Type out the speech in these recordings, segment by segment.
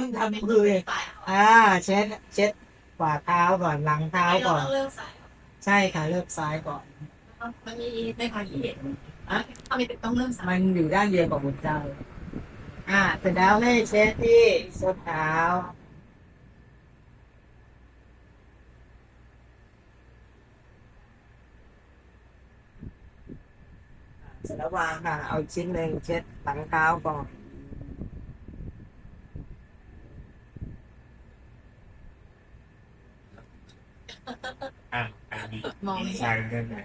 มึงทำมือเองอ่า เช็ด เช็ดฝ่าเท้าก่อนหลังเท้าก่อนเริ่มสายใช่ค่ะเลือกซ้ายก่อน มันมีในทางที่เห็นอะเอาไปต้องเริ่มสายมันอยู่ด้านเดียวกับหัวใจอ่าเสร็จแล้วให้เช็ดที่ส้นเท้าเสร็จแล้ววางค่ะ เอาชิ้นหนึ่งเช็ดหลังเท้าก่อน อะอันนี้มองใช่เรื่องไหน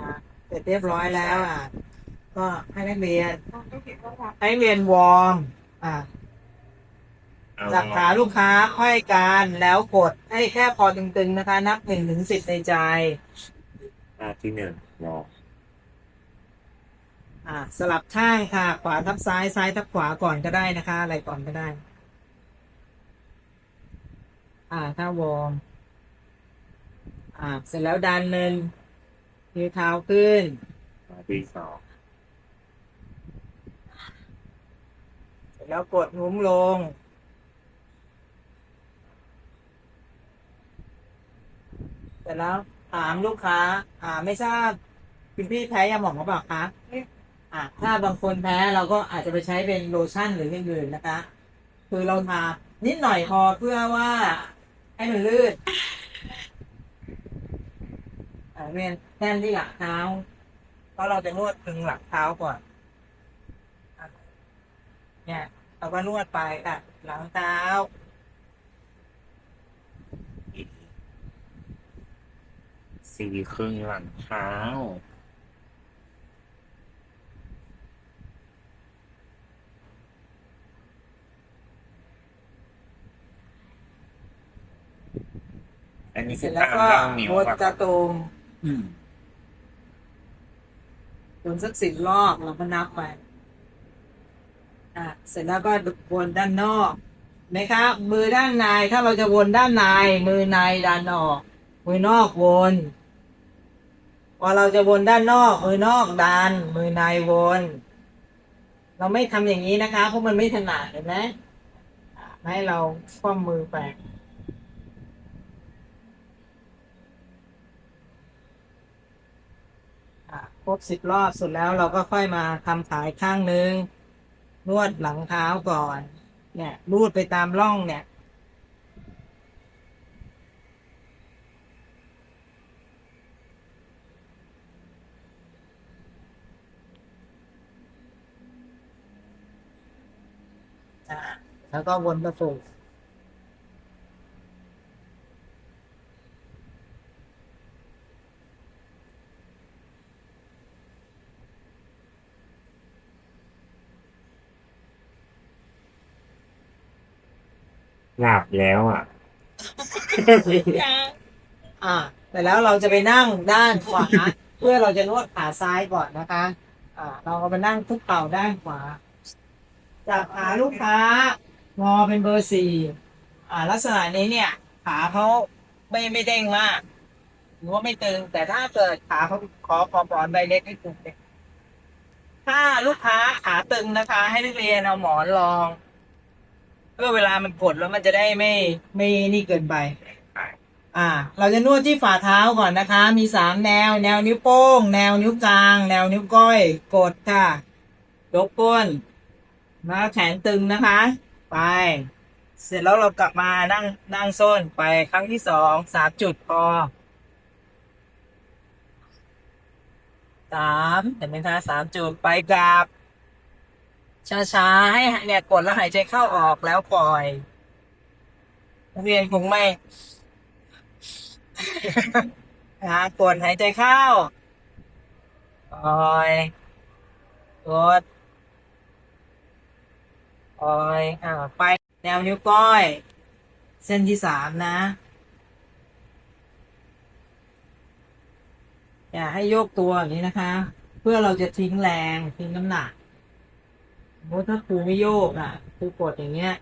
อะเสร็จเรียบร้อยแล้วอะ ก็ให้นักเรียน ให้เรียนวอร์มอะจับขาลูกค้าค่อยกันแล้วกดให้แค่พอตึงๆนะคะ นับหนึ่งถึงสิบในใจ อะที่หนึ่งรออ่าสลับข้างค่ะ ขวาทับซ้ายซ้ายทับขวาก่อนก็ได้นะคะ อะไรก่อนก็ได้ อ่า ถ้าวอร์ม อ่า เสร็จแล้วดันหนึ่งนิ้วเท้าขึ้นมาที่สองเสร็จแล้วกดหุ้มลง เสร็จแล้วถามลูกค้า อ่า ไม่ทราบคุณพี่แพ้ยาหมองหรือเปล่าคะอ่าถ้าบางคนแพ้เราก็อาจจะไปใช้เป็นโลชั่นหรืออย่างอื่นนะคะ คือเราทานิดหน่อยพอเพื่อว่า ให้มันลื่นเรียนแท่นที่หลังเท้า เพราะเราจะนวดถึงหลังเท้าก่อน เนี่ย เราก็นวดไปค่ะ หลังเท้า สี่ครึ่งหลังเท้า อันนี้เสคืร็อจแล้วตามก็ร่างนิ้วกดแบบจะตูมอืมวนสักสิบรอบเราก็นับไป อะเสร็จแล้วก็วนด้านนอกนะคะมือด้านในถ้าเราจะวนด้านใน มือในดันออก มือนอกวนพอเราจะวนด้านนอก มือนอกดัน มือในวน เราไม่ทำอย่างนี้นะคะเพราะมันไม่ถนัดเห็นไหมอะให้เราคว่ำมือไป อะค รบสิบรอบสุดแล้วเราก็ค่อยมาทำขาอีกข้างนึงนวดหลังเท้าก่อน เนี่ยรูดไปตามร่องเนี่ย แล้วก็วนกระสุ หลับแล้วอะ อ่าแต่แล้วเราจะไปนั่งด้านขวา เพื่อเราจะนวดขาซ้ายก่อนนะคะ อ่า เราก็ไปนั่งทุกเข่าด้านขวา จับขาลูกค้างอเป็นเบอร์สี่อ่า ลักษณะนี้เนี่ย ขาเขาไม่ไม่เด้งมากหรือว่าไม่ตึง แต่ถ้าเกิดขาเขาขอขอปอนใบเล็กให้ตึงเล็กถ้าลูกค้าขาตึงนะคะ ให้นักเรียนเอาหมอนรอง เพื่อเวลามันกดแล้วมันจะได้ไม่ไม่นี่เกินไป อ่า เราจะนวดที่ฝ่าเท้าก่อนนะคะ มีสามแนว แนวนิ้วโป้ง แนวนิ้วกลาง แนวนิ้วก้อย กดค่ะยกก้นแล้วแขนตึงนะคะ ไป เสร็จแล้วเรากลับมานั่งนั่งส้นไปครั้งที่สองสามจุดพอสามเห็นไหมคะสามจุดไปกลับ ช้าๆ ให้เนี่ยกดแล้วหายใจเข้าออกแล้วปล่อยเรียนคงไม่นะกดหายใจเข้า ปล่อย กด ปล่อย อ่า ไป แนวนิ้วก้อย เส้นที่สามนะ อย่าให้โยกตัวอย่างนี้นะคะ เพื่อเราจะทิ้งแรง ทิ้งน้ำหนัก เพราถ้าครูไม่โยกอะครูกดอย่างเงี้ย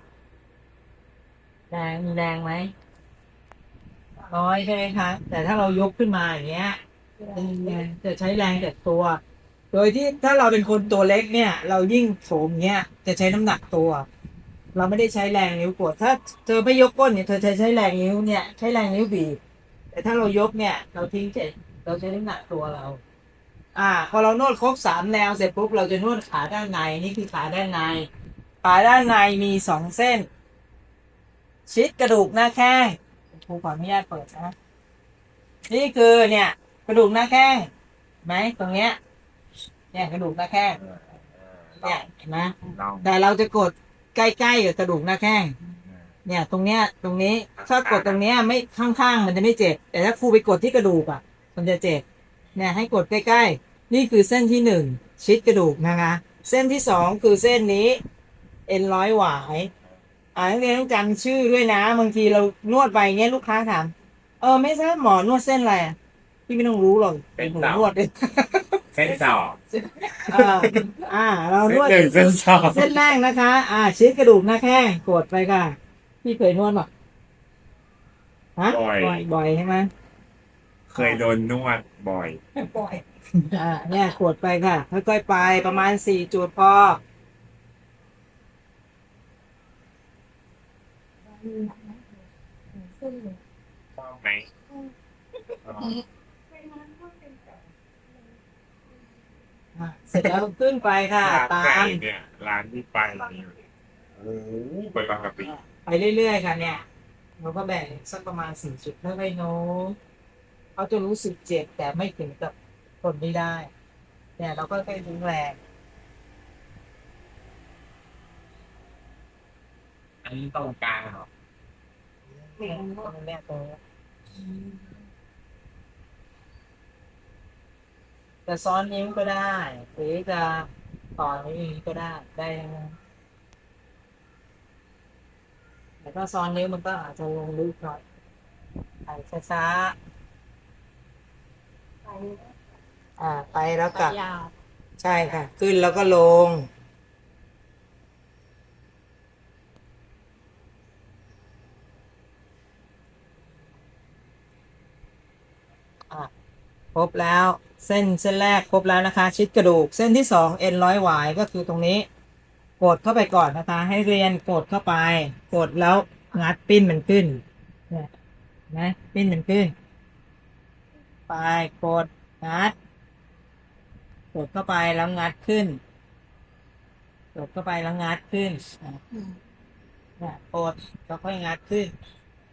แรงมีแรงไหมน้อยใช่ไหมคะ แต่ถ้าเรายกขึ้นมาอย่างเงี้ยจะใช้แรงแต่ตัวตัว โดยที่ถ้าเราเป็นคนตัวเล็กเนี่ย เรายิ่งโถมเนี้ย จะใช้น้ำหนักตัว เราไม่ได้ใช้แรงนิ้วกด ถ้าเธอไม่ยกก้นเนี่ยเธอจะใช้แรงนิ้วเนี่ยใช้แรงนิ้วบีบแต่ถ้าเรายกเนี่ย เราทิ้งเสร็เราใช้น้ำหนักตัวเรา อ่า พอเรานวดครบสามแนวเสร็จปุ๊บเราจะนวดขาด้านในนี่คือขาด้านใน ขาด้านในมีสองเส้น ชิดกระดูกหน้าแข้งครูขออนุญาตเปิดนะนี่คือเนี่ย กระดูกหน้าแข้งเห็นไหมตรงเนี้ย เนี่ยกระดูกหน้าแข้งเนี่ยเห็นไหมลองแต่เราจะกดใกล้ๆกับกระดูกหน้าแข้งเนี่ย ตรงเนี้ย ตรงนี้ถ้ากดตรงเนี้ยไม่ข้างๆมันจะไม่เจ็บ แต่ถ้าครูไปกดที่กระดูกอะ มันจะเจ็บ เนี่ยให้กดใกล้ๆ นี่คือเส้นที่หนึ่งชิดกระดูกนะคะ เส้นที่สองคือเส้นนี้ เอ็นร้อยหวายอ่านักเรียนต้องจำชื่อด้วยนะ บางทีเรานวดไปเงี้ยลูกค้าถามเออไม่ทราบหมอนวดเส้นอะไรอะพี่ไม่ต้องรู้หรอกเป็นหนูนวดเลยเส้นสองอ่าอ่า เรานวดเส้นหนึ่งเส้นสองเส้นแรกนะคะ อ่าชิดกระดูกหน้าแข้งกดไปค่ะ พี่เคยนวดป่ะฮะบ่อยบ่อย บ่อยใช่ไหม เคยโดนนวดบ่อย บ่อยอ่าเนี่ยกดไปค่ะ ค่อยๆไปประมาณสี่จุดพอชอบไหมชอบอะเสร็จแล้วขึ้นไปค่ะ ร้านตาไหนมเนี่ย ร้านที่ไปเนี่ยโอ้โหไปบางกะปิไปเรื่อยๆค่ะเนี่ย เราก็แบ่งสักประมาณสี่จุดค่อยๆโน้ม เขาจะรู้สึกเจ็บแต่ไม่ถึงกับทนไม่ได้ เนี่ยเราก็ค่อยๆดึงแรงอันนี้ตรงกลางเหรอเนี่ยตรงเนี้ยตรงเนี้ยจะซ้อนนิ้วก็ได้ หรือจะต่อนิ้วก็ได้ได้ทั้งนั้นแต่ก็ซ้อนนิ้วมันก็อาจจะลงลึกหน่อยไปช้าๆ อ่า ไปแล้วกลับ ยาวใช่ค่ะ ขึ้นแล้วก็ลง อะครบแล้ว เส้นเส้นแรกครบแล้วนะคะ ชิดกระดูก เส้นที่สองเอ็นร้อยหวายก็คือตรงนี้ กดเข้าไปก่อนนะคะ ให้เรียนกดเข้าไป กดแล้วงัดปิ้นมันขึ้นเนี่ยเห็นะปิ้นมันขึ้น ไปกดงัด กดเข้าไปแล้วงัดขึ้น กดเข้าไปแล้วงัดขึ้นอะกดแล้วค่อยงัดขึ้น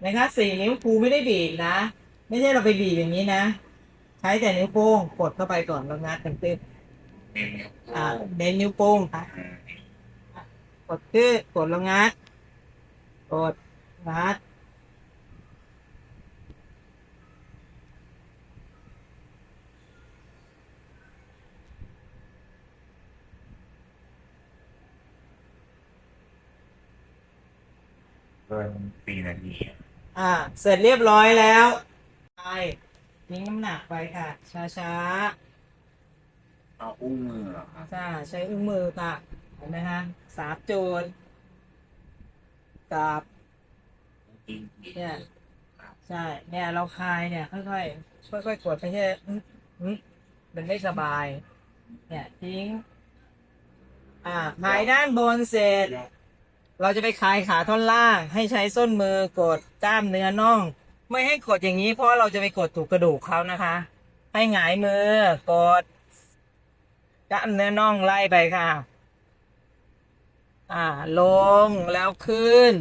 นะคะสี่นิ้วครูไม่ได้บีบนะ ไม่ใช่เราไปบีบอย่างนี้นะ ใช้แต่นิ้วโป้งกดเข้าไปก่อนแล้วงัดกันขึ้นเน้นนิ้วอ่าเน้นนิ้วโป้งค่ะกดขึ้นกดแล้วงัด กดงัด กินสี่นาทีอะอ่า เสร็จเรียบร้อยแล้วไปทิ้งน้ำหนักไปค่ะ ช้าเอาอุ้งมือเหรอครับๆใช่ใช้อุ้งมือค่ะ เห็นไหมฮะสามจุดกับจริงเนี่ย ใช่ เนี่ยเราคลายเนี่ย ค่อยๆค่อยๆกดไปแค่อื้ออื้อมันไม่สบาย เนี่ยทิ้ง อ่าหมายด้านบนเสร็จ เราจะไปคลายขาท่อนล่าง ให้ใช้ส้นมือกดกล้ามเนื้อน่อง ไม่ให้กดอย่างนี้เพราะเราจะไปกดถูกกระดูกเขานะคะ ให้หงายมือกดกล้ามเนื้อน่องไล่ไปค่ะ อ่า ลงแล้วขึ้น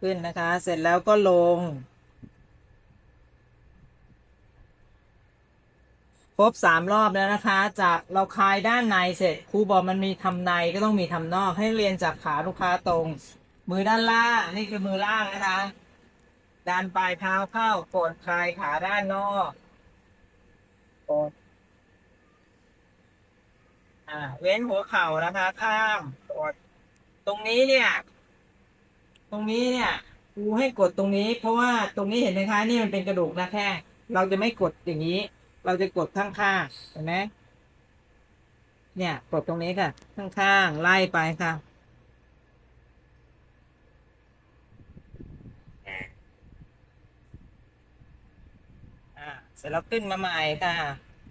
ขึ้นนะคะ เสร็จแล้วก็ลง ครบสามรอบแล้วนะคะ จากเราคลายด้านในเสร็จครูบอกมันมีทำในก็ต้องมีทำนอกให้เรียนจากขาลูกค้าตรง มือด้านล่างนี่คือมือล่างนะคะดันปลายเท้าเข้ากดคลายขาด้านนอกกดอ่า เว้นหัวเข่านะคะข้างกดตรงนี้เนี่ย ตรงนี้เนี่ยครูให้กดตรงนี้ เพราะว่าตรงนี้เห็นไหมคะ นี่มันเป็นกระดูกน้าแข้งเราจะไม่กดอย่างนี้ เราจะกดข้างๆเห็นไหมเนี่ยกดตรงนี้ค่ะ ข้างๆไล่ไปค่ะอ่าอ่าเสร็จแล้วขึ้นมาใหม่ค่ะ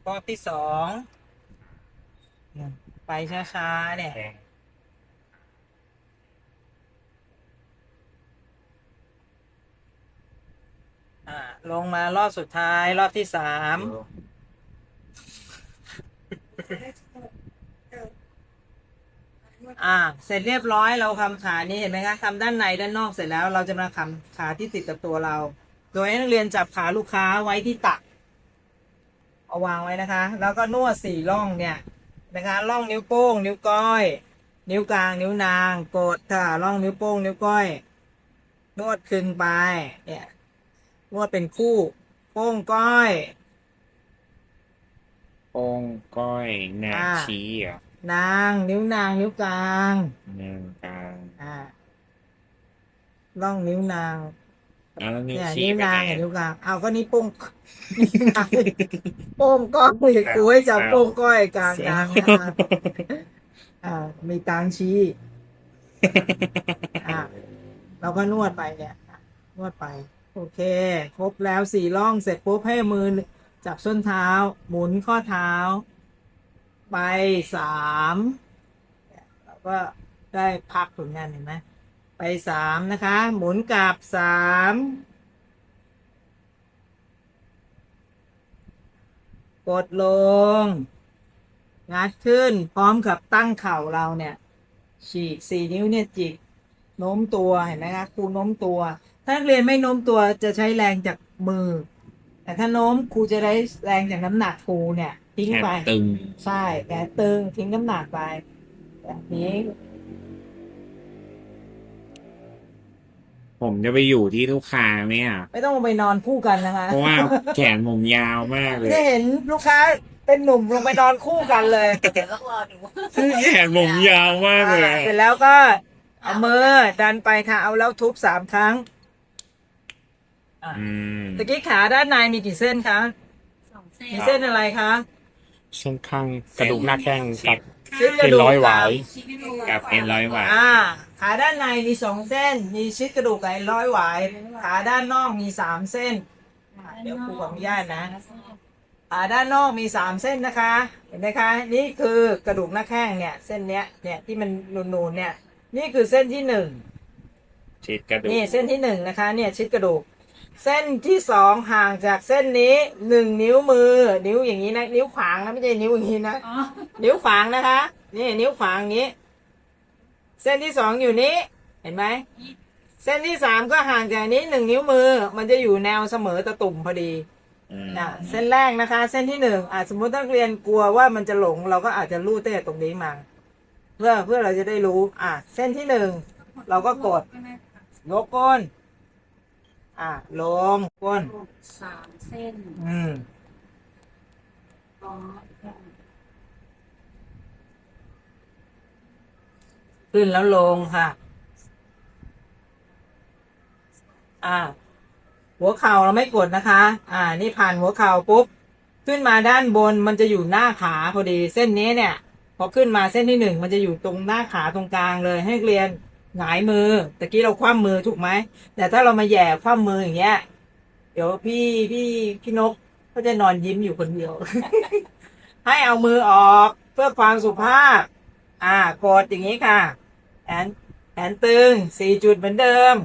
รอบที่สองไปช้าๆเนี่ยอ่าลงมารอบสุดท้ายรอบที่สาม อ่า เสร็จเรียบร้อยเราทำขานี้เห็นไหมคะทำด้านในด้านนอกเสร็จแล้ว เราจะมาทำขาที่ติดกับตัวเรา โดยให้นักเรียนจับขาลูกค้าไว้ที่ตัก เอาวางไว้นะคะ แล้วก็นวดสี่ร่องเนี่ยนะคะร่องนิ้วโป้ง นิ้วก้อย นิ้วกลาง นิ้วนาง กดค่ะร่องนิ้วโป้ง นิ้วก้อย นวดขึ้นไป เนี่ยนวดเป็นคู่ โป้งก้อย งก้อยหน้าอ่า ชี้อะนางนิ้วนางนิ้วกลางหนึ่งกลางอ่าร่องนิ้วนางอะแล้วนิ้วเนี่ยชี้นิ้วไปนางไหนกับอะนิ้วกลางเอาก็นี่โป้งโป้งก้อยกูให้จับโป้งก้อยกลางกลางนะคะอ่า มีกลางชี้ อ่าเราก็นวดไปเนี่ยอะนวดไป โอเค ครบแล้วสี่ร่องเสร็จปุ๊บให้มือ จับส้นเท้า หมุนข้อเท้า ไปสามเราก็ได้พักผลงานเห็นไหมไปสามนะคะ หมุนกลับสามกดลง งัดขึ้นพร้อมกับตั้งเข่าเราเนี่ย ฉีกสี่นิ้วเนี่ยจิกโน้มตัวเห็นไหมคะครูโน้มตัว ถ้าเรียนไม่โน้มตัวจะใช้แรงจากมือ แต่ถ้าโน้มครูจะได้แรงจากน้ำหนักครูเนี่ย ทิ้งแขนไป ตึง ใช่แขนตึงทิ้งน้ำหนักไปแบบนี้ผมจะไปอยู่ที่ลูกค้าไหมอะ ไม่ต้องไปนอนคู่กันนะคะเพราะว่าแขนผมยาวมากเลยจะเห็นลูกค้าเป็นหนุ่มลงไปนอนคู่กันเลย เดี๋ยวต้องรอดูแขนผมยาวมากเลย อ่าเสร็จแล้วก็เอามือดันไปค่ะเอาแล้วทุบสามครั้ง อืมตะกี้ขาด้านในมีกี่เส้นคะ สองเส้นมีเส้นอะไรคะเส้นข้างกระดูกหน้าแข้งกับเส้นกระดูกเป็นร้อยหวายชี้ไม่ดูกับเอ็นร้อยหวายอ่า ขาด้านในมีสองเส้น มีชิดกระดูกกับร้อยหวาย ขาด้านนอกมีสามเส้นอ่าเดี๋ยวครูขออนุญาตนะขาด้านนอกมีสามเส้นนะคะ เห็นไหมคะ นี่คือกระดูกหน้าแข้งเนี่ย เส้นเนี้ยเนี่ยที่มันนูนๆเนี่ย นี่คือเส้นที่หนึ่งชิดกระดูกนี่เส้นที่หนึ่งนะคะ เนี่ยชิดกระดูก เส้นที่สองห่างจากเส้นนี้หนึ่งนิ้วมือ นิ้วอย่างนี้นะ นิ้วขวางนะไม่ใช่นิ้วอย่างนี้นะ อ๋อนิ้วขวางนะคะ นี่นิ้วขวางอย่างนี้ เส้นที่สองอยู่นี้ เห็นไหม เส้นที่สามก็ห่างจากนี้หนึ่งนิ้วมือ มันจะอยู่แนวเสมอตะตุ่มพอดีอืมอะเส้นแรกนะคะ เส้นที่หนึ่งอะสมมตินักเรียนกลัวว่ามันจะหลง เราก็อาจจะลูดตั้งแต่ตรงนี้มา เพื่อเพื่อเราจะได้รู้ อะ เส้นที่หนึ่งเราก็กด ยกก้น อะลงก้นสามเส้นอืมอ๋อขึ้นแล้วลงค่ะ อ่า หัวเข่าเราไม่กดนะคะ อ่า นี่ผ่านหัวเข่าปุ๊บ ขึ้นมาด้านบนมันจะอยู่หน้าขาพอดี เส้นนี้เนี่ย พอขึ้นมาเส้นที่หนึ่งมันจะอยู่ตรงหน้าขาตรงกลางเลยให้นักเรียน หงายมือตะกี้เราคว่ำมือถูกไหมแต่ถ้าเรามาแย่คว่ำมืออย่างเงี้ย เดี๋ยวพี่พี่พี่นกก็จะนอนยิ้มอยู่คนเดียว ให้เอามือออกเพื่อความสุภาพ อ่ากดอย่างนี้ค่ะแขนแขนตึงสี่จุดเหมือนเดิม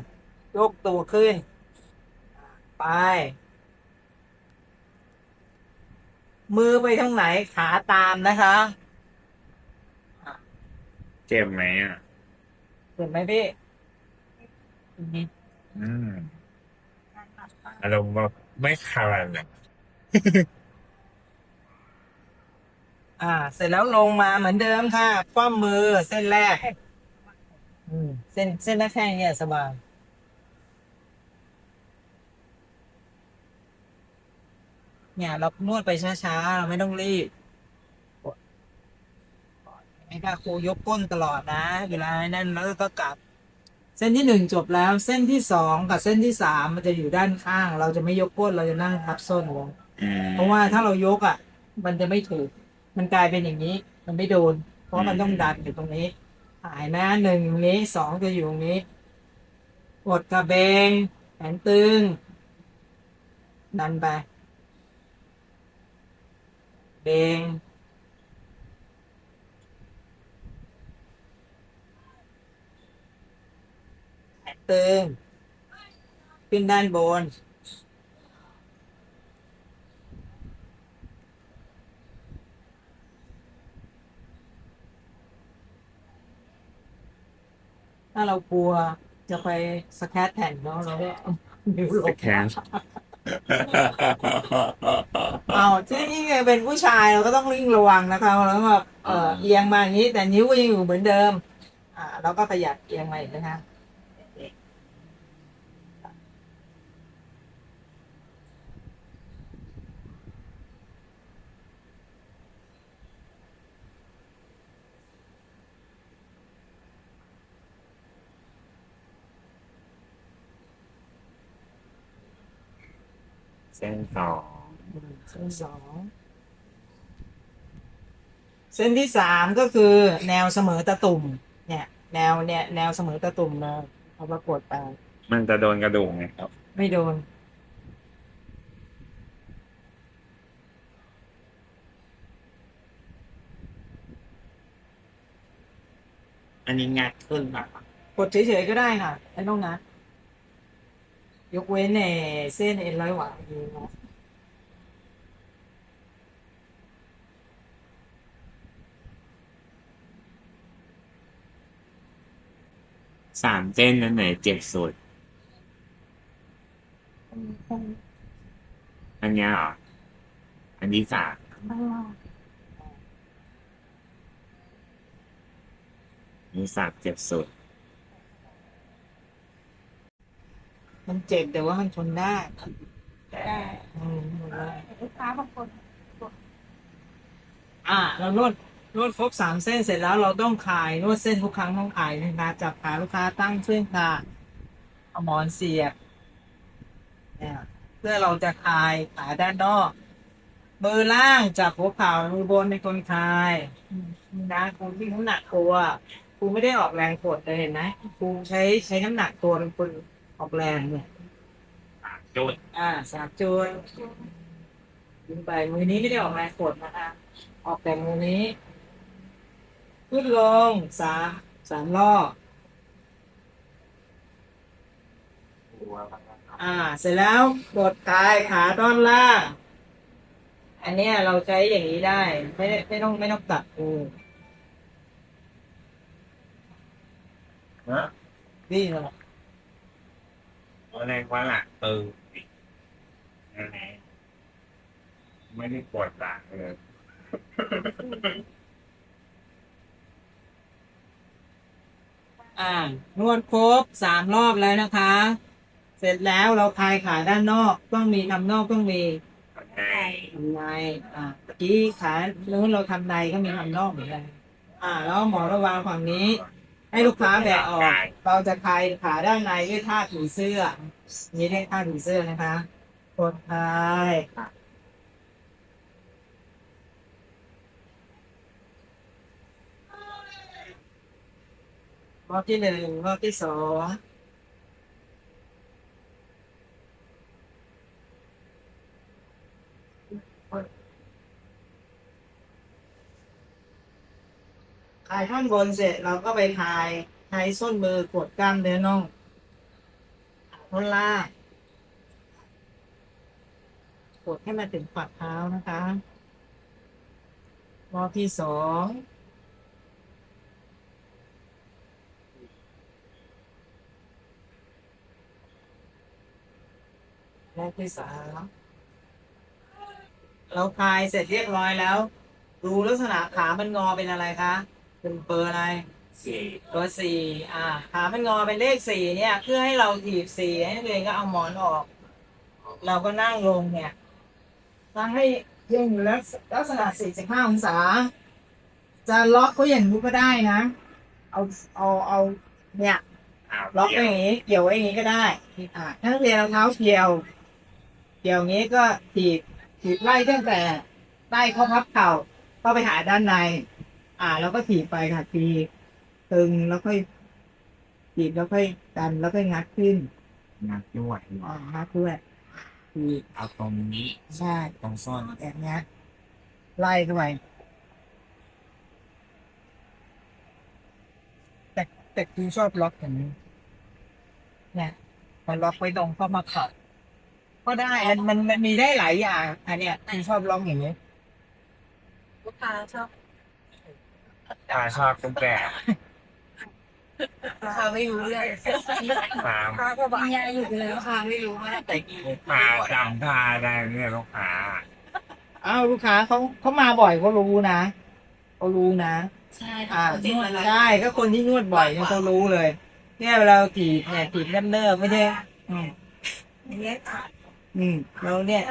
ยกตัวขึ้น ไป มือไปทางไหนขาตามนะคะ เจ็บไหมอะ เห็นไหมพี่อืมอารมณ์แบบไม่ขาดอะอ่า เสร็จแล้วลงมาเหมือนเดิมค่ะคว่ำมือเส้นแรก อืมเส้นเส้นหน้าแข้งเนี่ยสบายเนี่ยเรานวดไปช้าๆ เราไม่ต้องรีบ ไม่ค่ะครูยกก้นตลอดนะ เวลานั่นแล้วก็กลับ เส้นที่หนึ่งจบแล้ว เส้นที่สองกับเส้นที่สามมันจะอยู่ด้านข้าง เราจะไม่ยกก้นเราจะนั่งทับส้นลงอืมเพราะว่าถ้าเรายกอะ มันจะไม่ถูก มันกลายเป็นอย่างนี้ มันไม่โดน เพราะมันต้องดันอยู่ตรงนี้หายนะหนึ่งอยู่นี้สองจะอยู่ตรงนี้กดกระเบงแขนตึงดันไปเบ่ง แขนตึงขึ้นด้านบน ถ้าเรากลัวจะไปสแคตแผ่นเนาะเราก็เอานิ้วลสงแคนเอาที่นี่ไงเป็นผู้ชายเราก็ต้องริ่งระวังนะคะแล้วแบบเออเอียงมาอย่างนี้ แต่นิ้วก็ยังอยู่เหมือนเดิม อ่าเราก็ขยับเอียงมาอีกนะคะ เส้นสองเส้นสองเส้นที่สามก็คือแนวเสมอตะตุ่ม เนี่ย แนวเนี่ยแนวเสมอตะตุ่มเลยเอาปรากฏไปมันจะโดนกระดูกไหมครับ ไม่โดน อันนี้งัดขึ้นแบบกดเฉยๆก็ได้ค่ะไม่ต้องนะ ยกเว้นในเส้นเอ็นร้อยหวานดีนะสามเส้นนั้นไหนเจ็บสุด อันเนี้ยเหรอ อันที่สามอันที่สามเจ็บสุด มันเจ็บแต่ว่ามันทนได้อืมทนได้ลูกค้าบางคนอ่าเรานวดนวดครบสามเส้นเสร็จแล้วเราต้องคลายนวดเส้นทุกครั้งต้องคลายนะคะจับขาลูกค้าตั้งเส้นค่ะเอาหมอนเสียบเนี่ยเพื่อเราจะคลายขาด้านนอกมือล่างจับหัวเข่ามือบนเป็นคนคลายนะครูที่น้ำหนักตัวครูไม่ได้ออกแรงกดเลยเห็นไหมครูใช้ใช้น้ำหนักตัวเป็นคน ออกแรงเนี่ยจุดอ่าสามจุดขึ้นไปมือนี้ไม่ได้ออกแรงกดนะคะออกแต่มือนี้ขึ้นลงสามสามรอบอ่า เสร็จแล้วกดกายขาต้อนล่าง อันเนี้ยเราใช้อย่างนี้ได้ ไม่ได้ไม่ต้องไม่ต้องตัดกูนะนี่เหรอ แรงว่าหลังตึงนั่นแหละไม่ได้ปวดหลังเลยอ่านวดครบสามรอบแล้วนะคะ เสร็จแล้วเราคลายขาด้านนอกต้องมีทำนอกต้องมีโอเคทำในอ่าเมื่อกี้ขาเนื้อเราทำในก็มีทำนอกเหมือนกันอ่า แล้วหมอระวางฝั่งนี้ ให้ลูกค้าแบกออก เราจะคลายขาด้านในด้วยท่าถือเสื้อนี่ได้ท่าถือเสื้อนะคะกดคลายรอบที่หนึ่งรอบที่สองายท่อนบนเสร็จเราก็ไปคลายใช้ส้นมือกดกล้ามเนื้อน่องท่อนล่างกดให้มาถึงฝ่าเท้านะคะรอบที่สองรอบที่สามเราคลายเสร็จเรียบร้อยแล้ว ดูลักษณะขามันงอเป็นอะไรคะ เป็นเบอร์อะไรสี่ตัวสี่อ่าขามันงอเป็นเลขสี่เนี่ย เพื่อให้เราถีบสี่ให้นักเรียนก็เอาหมอนออก เราก็นั่งลงเนี่ยนั่งให้ยืนอยู่ลักษลักษณะสี่สิบห้าองศา จะล็อกก็อย่างนี้ก็ได้นะ เอาเอาเอาเนี่ยอ้าวล็อกไว้อย่างนี้เกี่ยวไว้อย่างนี้ก็ได้ อ่าถ้านักเรียนเอาเท้าเกี่ยวเกี่ยวอย่างนี้ก็ถีบถีบไล่ตั้งแต่ใต้ข้อพับเข่าก็ไปหาด้านใน อ่าแล้วก็ถีบไปค่ะถีบตึงแล้วค่อยถีบแล้วค่อยดันแล้วค่อยงัดขึ้นงัดด้วยอ่างัดด้วยถีบเอาตรงนี้ใช่ตรงส้นแบบเนี้ยไล่เข้าไปแต่แต่ครูชอบล็อกอย่างนี้เนี่ยพอล็อกไว้ตรงก็มาขัดก็ได้มันมันมันมีได้หลายอย่าง อันเนี้ยครูชอบล็อกอย่างนี้ลูกค้าชอบ ตาชอบตุ๊กแกลูกค้าไม่รู้เรื่องถามลูกค้าก็บอกยายอยู่เลยลูกค้าไม่รู้ว่าแต่ลูกค้าจำท่าได้เนี่ยลูกค้าอ้าวลูกค้าเขาเขามาบ่อยเขารู้นะเขารู้นะใช่อ่าค่ะจริงเลยใช่ก็คนที่นวดบ่อยเนี่ยเขารู้เลย เนี่ยเวลาเราถีบเนี่ยถีบเนิ่มๆไม่ได้อืมเนี่ยค่ะอืมแล้วเนี่ย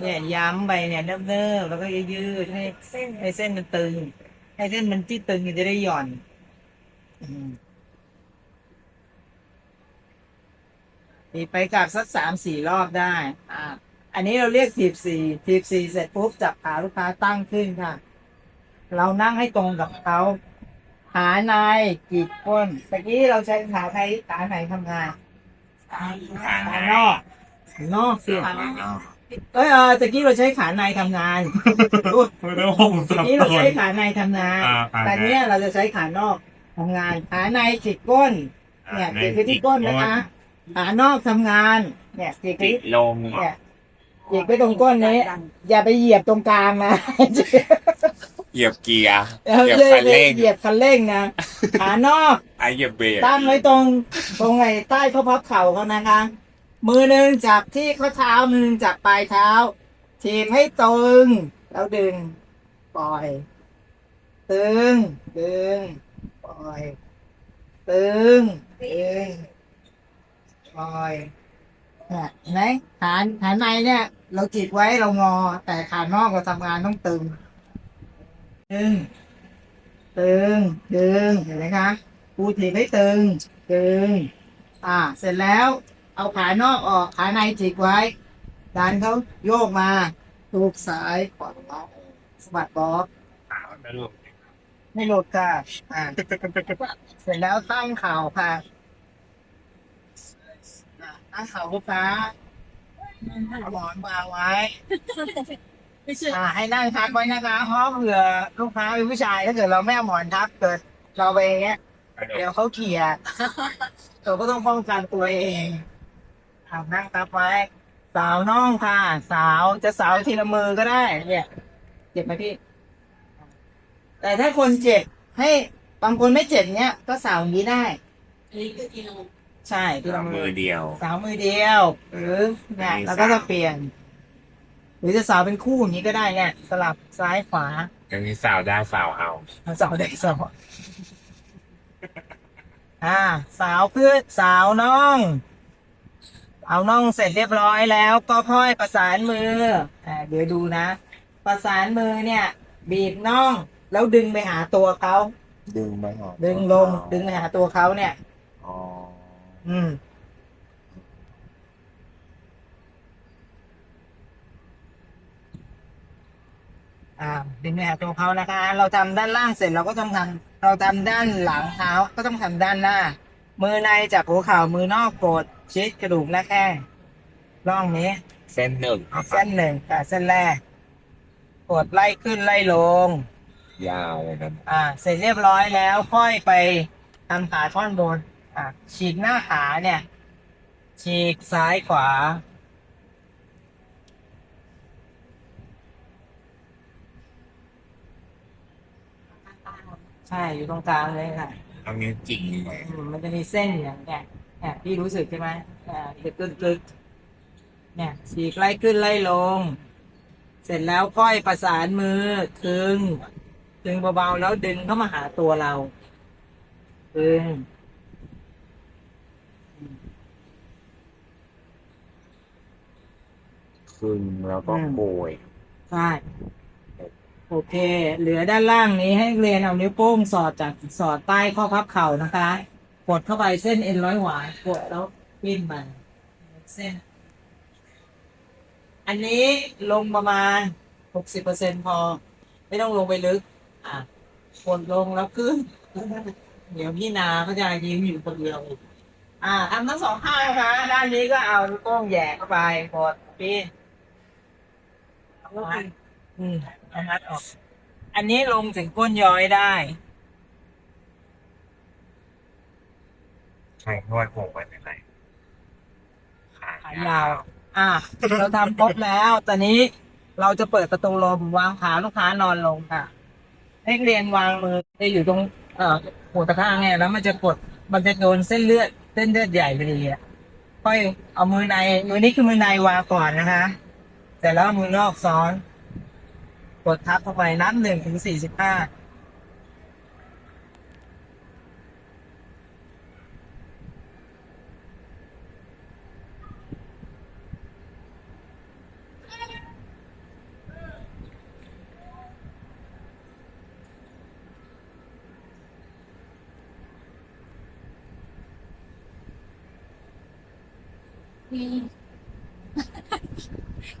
เนี่ยย้ำไปเนี่ยเนิ่มๆแล้วก็ยืดๆให้เส้นให้เส้นมันตึง ให้เส้นมันที่ตึงมันจะได้หย่อนอีไปกลับสักสามสี่รอบได้ อ่า อันนี้เราเรียกถีบสี่ถีบสี่เสร็จปุ๊บจับขาลูกค้าตั้งขึ้นค่ะ เรานั่งให้ตรงกับเขาขาในกีดก้นตะกี้เราใช้ขาใครขาไหนทำงานขานอกขานอกสิ เอ้ยเออตะกี้เราใช้ขาในทำงานไม่ต้องห่วงสัตะบกี้เราสใช้นขาในทำงาน อ่าขาในแต่เนี้ยเราจะใช้ขานอกทำงาน ขาในจิกก้น เนี่ยจิกไปที่ก้นนะคะขานอกทำงาน เนี่ยจิกไปติดที่ลงเนี่ยจิกไปตรงก้นนี้ อย่าไปเหยียบตรงกลางนะ เหยียบเกียร์เออเหยียบคันเร่งเหยียบคันเร่งนะ ขานอก ไอเหยียบเบรกตั้งไว้ตรงตรงไอ้ใต้ข้อพับเข่าเขานะคะ มือหนึ่งจับที่ข้อเท้ามือหนึ่งจับปลายเท้าถีบให้ตรง แล้วดึง ปล่อย ตึง ดึง ปล่อย ตึง ดึง ปล่อยเนี่ยเห็นไหมฐานฐานในเนี่ย เราจิกไว้เรางอ แต่ขานอกเราทำงานต้องตึง ตึง ตึง ดึง เห็นไหมคะปูถีบให้ตึงดึง อ่า เสร็จแล้ว เอาขานอกออกขาในจิกไว้ดันเขาโยกมาถูกซ้ายขวาสะบัดบล็อกขาไม่ลงไม่หลุดค่ะอ่าเสร็จแล้วตั้งเข่าค่ะตั้งเข่าลูกค้าหมอนวางไว้ไม่เชื่ออ่าให้นั่งทับไว้นะคะเพราะเผื่อลูกค้าเป็นผู้ชายถ้าเกิดเราไม่เอาหมอนทับเกิดเราไปอย่างเงี้ยเดี๋ยวเขาเขี่ยเราก็ต้องป้องกันตัวเอง ทำนั่งทับไว้ สาวน่องค่ะ สาวจะสาวทีละมือก็ได้ เนี่ยเจ็บไหมพี่ แต่ถ้าคนเจ็บให้บางคนไม่เจ็บเนี้ยก็สาวอย่างนี้ได้อันนี้คือกิโลใช่ทีละมืมืออเดียว สาวมือเดียว หรือเนี่ยมีแล้วก็จะสาวเปลี่ยน หรือจะสาวเป็นคู่อย่างนี้ก็ได้เนี่ย สลับซ้ายขวาอย่างนี้สาวได้สาวเอา สาวเด็กสาวอ่า สาวเพื่อสาวน้อง เอาน่องเสร็จเรียบร้อยแล้วก็ค่อยประสานมืออ่าเดี๋ยวดูนะ ประสานมือเนี่ย บีบน่องแล้วดึงไปหาตัวเขาดึงไปหอดึงลง ดึงไปหาตัวเขาเนี่ย อ๋อ อืม อ่าดึงไปหาตัวเขานะคะ เราทำด้านล่างเสร็จเราก็ต้องทำเราทำด้านหลังเท้าก็ต้องทำด้านหน้า มือในจับหัวเข่ามือนอกกด ชิดกระดูกหน้าแข้งร่องนี้ เส้นหนึ่งเส้นหนึ่งกับเส้นแรก กดไล่ขึ้นไล่ลง ยาวเลยนะอ่า เสร็จเรียบร้อยแล้วค่อยไปทำขาท่อนบน อ่าฉีกหน้าขาเนี่ย ฉีกซ้ายขวา ใช่อยู่ตรงกลางเลยค่ะ เอานิ้วจิกอืมมันจะมีเส้นอย่างเนี้ย เนี่ยพี่รู้สึกใช่ไหมอ่าจะกึกกึกๆเนี่ยฉีกไล่ขึ้นไล่ลง เสร็จแล้วก้อยประสานมือคึงคึงเบาๆแล้วดึงเข้ามาหาตัวเราคึงคึงแล้วก็โกยใช่โอเค เหลือด้านล่างนี้ให้เรียนเอานิ้วโป้งสอดจากสอดใต้ข้อพับเข่านะคะ กดเข้าไปเส้นเอ็นร้อยหวายกดแล้วปิ้นมันเส้น อันนี้ลงประมาณหกสิบเปอร์เซ็นพอ ไม่ต้องลงไปลึก อะกดลงแล้วขึ้น เดี๋ยวพี่นาก็จะยิ้มอยู่คนเดียวอ่าทำทั้งสองข้างนะคะด้านนี้ก็เอานิ้วโป้งแหย่เข้าไปกดปิ้นแล้วคืออืมเอามัดออก อันนี้ลงถึงก้นย้อยได้ ใช่นวดผมเป็นไรขาขายาว อะ เราทำครบแล้ว ตอนนี้เราจะเปิดประตูลมวางขาลูกค้านอนลงค่ะให้เรียนวางมือจะอยู่ตรง เอ่อหัวตะข้างเนี่ยแล้วมันจะกด มันจะโดนเส้นเลือด เส้นเลือดใหญ่ไปเลยอะค่อยเอามือใน มือนี้คือมือในวางก่อนนะคะเสร็จแล้วมือนอกซ้อน กดทับเข้าไปนับหนึ่งถึงสี่สิบห้า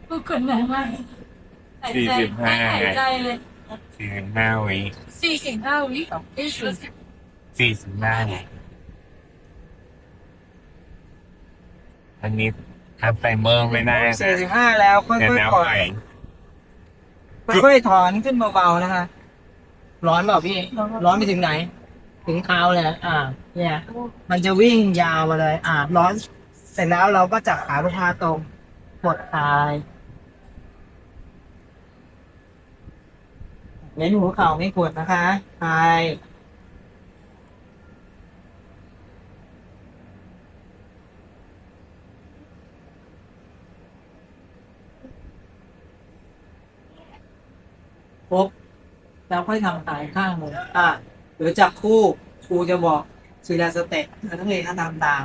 ทุกคนไหนมากหายสี่ใจสิบห้า หายใจเลยสี่สิบห้าวิสี่สิบห้าวิเอ้ยสี่สิบสี่สิบห้าอันนี้ทำไซเมอร์ไม่ได้นะสี่สิบห้าแล้วค่เดี๋ยวอยแนวๆกดไปค่อยๆถอนขึ้นเบาๆนะคะ ร้อนเปล่าพี่ ร้อนไปถึงไหน ถึงเท้าเลย อ่า เนี่ย มันจะวิ่งยาวมาเลย อ่า ร้อน เสร็จแล้วเราก็จับขาลูกค้าตรงกดคลายเน้นหัวเข่าไม่กดนะคะคลายปุ๊บแล้วค่อยทำขายข้างหนึ่งอะหรือจับคู่ครูจะบอกทีละสเต็ปแล้วนักเรียนก็ทำตาม